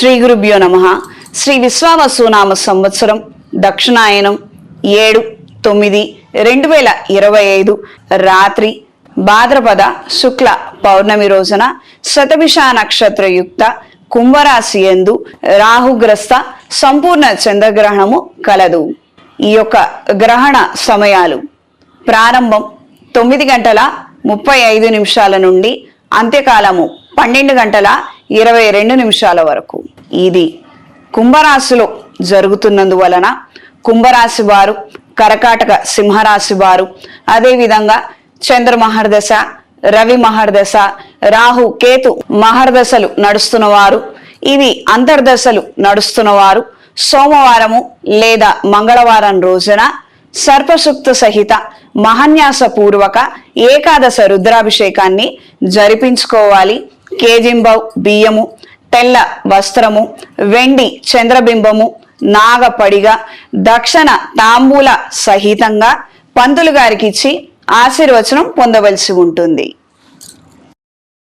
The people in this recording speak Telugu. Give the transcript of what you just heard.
శ్రీ గురుభ్యో నమ. శ్రీ విశ్వావసునామ సంవత్సరం దక్షిణాయనం ఏడు తొమ్మిది రెండు వేల ఇరవై ఐదు రాత్రి భాద్రపద శుక్ల పౌర్ణమి రోజున శతభిష నక్షత్రయుక్త కుంభరాశి ఎందు రాహుగ్రస్త సంపూర్ణ చంద్రగ్రహణము కలదు. ఈ యొక్క గ్రహణ సమయాలు ప్రారంభం తొమ్మిది గంటల ముప్పై ఐదు నిమిషాల నుండి అంత్యకాలము పన్నెండు గంటల ఇరవై రెండు నిమిషాల వరకు. ఇది కుంభరాశిలో జరుగుతున్నందువలన కుంభరాశి వారు కరకాటక సింహరాశి వారు అదేవిధంగా చంద్ర మహర్దశ రవి మహర్దశ రాహు కేతు మహర్దశలు నడుస్తున్నవారు ఇవి అంతర్దశలు నడుస్తున్నవారు సోమవారము లేదా మంగళవారం రోజున సర్పసుక్త సహిత మహన్యాస పూర్వక ఏకాదశ రుద్రాభిషేకాన్ని జరిపించుకోవాలి. కేజింబవ్ బియ్యము తెల్ల వస్త్రము వెండి చంద్రబింబము నాగపడిగ దక్షణ తాంబూల సహితంగా పంతులు గారికి ఇచ్చి ఆశీర్వచనం పొందవలసి ఉంటుంది.